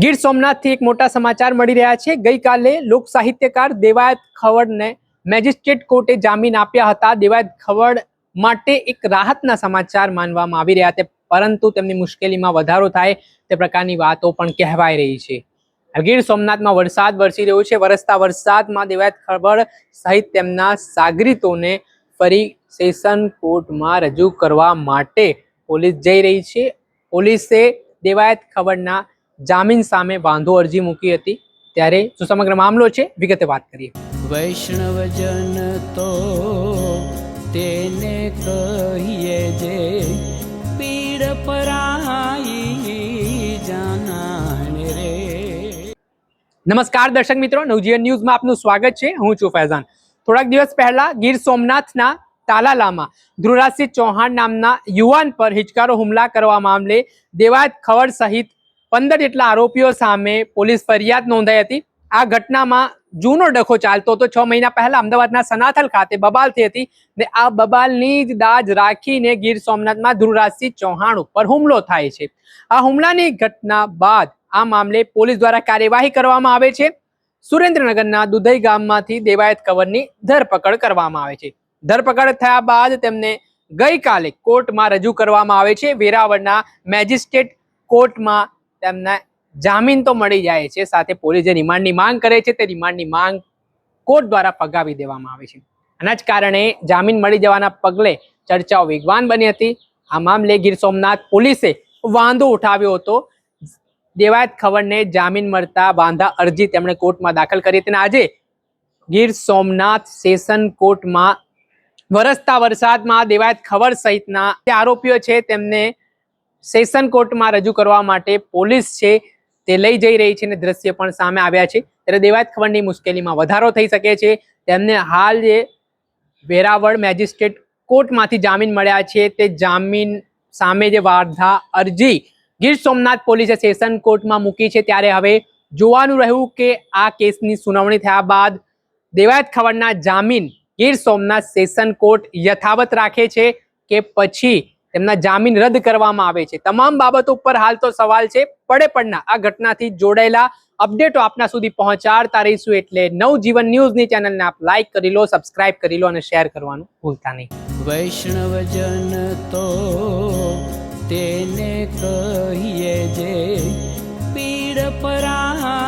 ગીર સોમનાથથી એક મોટા સમાચાર મળી રહ્યા છે. ગઈકાલે લોક સાહિત્યકાર દેવાયત ખવડને મેજિસ્ટ્રેટ કોર્ટે જામીન આપ્યા હતા. દેવાયત ખવડ માટે એક રાહતના સમાચાર માનવામાં આવી રહ્યા છે, પરંતુ તેમની મુશ્કેલીમાં વધારો થાય તે પ્રકારની વાતો પણ કહેવાઈ રહી છે. ગીર સોમનાથમાં વરસાદ વરસી રહ્યો છે. વરસતા વરસાદમાં દેવાયત ખવડ સહિત તેમના સાગરીતોને ફરી સેશન કોર્ટમાં રજૂ કરવા માટે પોલીસ જઈ રહી છે. પોલીસે દેવાયત ખબરના જામીન સામે વાંધો અરજી મૂકી હતી. ત્યારે શું સમગ્ર મામલો છે વિગતે વાત કરીએ. વૈષ્ણવજન તો તેને કહીએ જે પીડ પરાઈ જાનાને રે. નમસ્કાર દર્શક મિત્રો નવજીવન ન્યૂઝમાં આપનું સ્વાગત છે. હું છું ફૈઝાન. થોડાક દિવસ પહેલા ગીર સોમનાથના તાલાલામાં ધ્રુવરાજસિંહ ચૌહાણ નામના યુવાન પર હિચકારો હુમલા કરવા મામલે દેવાયત ખવડ સહિત પંદર જેટલા આરોપીઓ સામે પોલીસ ફરિયાદ નોંધાઈ હતી. આ ઘટનામાં જૂનો ડખો ચાલતો હતો. છ મહિના પહેલા અમદાવાદના સનાથલ ખાતે બબાલ થઈ હતી ને આ બબાલની જ દાજ રાખીને ગીર સોમનાથમાં ધ્રુવરાજસિંહ ચૌહાણ ઉપર હુમલો થાય છે. આ હુમલાની ઘટના બાદ આ મામલે પોલીસ દ્વારા કાર્યવાહી કરવામાં આવે છે. સુરેન્દ્રનગરના દુધઈ ગામમાંથી દેવાયત કવરની ધરપકડ કરવામાં આવે છે. ધરપકડ થયા બાદ તેમને ગઈકાલે કોર્ટમાં રજૂ કરવામાં આવે છે. વેરાવળના મેજિસ્ટ્રેટ કોર્ટમાં તેમને જામીન તો મળી જાય છે. સાથે પોલીસ જે રિમાન્ડની માંગ કરે છે, તે રિમાન્ડની માંગ કોર્ટ દ્વારા ફગાવી દેવામાં આવે છે. આના જ કારણે જામીન મળી જવાના પગલે ચર્ચાઓ વેગવાન બની હતી. આ મામલે ગીર સોમનાથ પોલીસે વાંધો ઉઠાવ્યો હતો. દેવાયત ખવડને જામીન મળતા વાંધા અરજી તેમણે કોર્ટમાં દાખલ કરી હતી અને આજે ગીર સોમનાથ સેશન કોર્ટમાં વરસતા વરસાદમાં દેવાયત ખવડ સહિતના આરોપીઓ છે, તેમને સેશન કોર્ટમાં રજૂ કરવા માટે પોલીસ છે તે લઈ જઈ રહી છે અને દ્રશ્ય પણ સામે આવ્યા છે. ત્યારે દેવાયત ખવડની મુશ્કેલીમાં વધારો થઈ શકે છે. તેમને હાલ જે વેરાવળ મેજિસ્ટ્રેટ કોર્ટમાંથી જામીન મળ્યા છે તે જામીન સામે જે વાર્ધા અરજી ગીર સોમનાથ પોલીસે સેશન કોર્ટમાં મૂકી છે. ત્યારે હવે જોવાનું રહ્યું કે આ કેસની સુનાવણી થયા બાદ દેવાયત ખવડના જામીન ગીર સોમનાથ સેશન કોર્ટ યથાવત રાખે છે કે પછી તેમના જામીન રદ કરવામાં આવે છે. તમામ બાબતો ઉપર હાલ તો સવાલ છે. પડે પડના આ ઘટનાથી જોડાયેલા અપડેટો આપના સુધી પહોંચાડતા રહીશું એટલે નવજીવન ન્યૂઝની ચેનલને આપ લાઈક કરી લો સબસ્ક્રાઇબ કરી લો અને શેર કરવાનું ભૂલતા નહીં. વૈષ્ણવજન તો તેને કહીએ જે પીડ જાના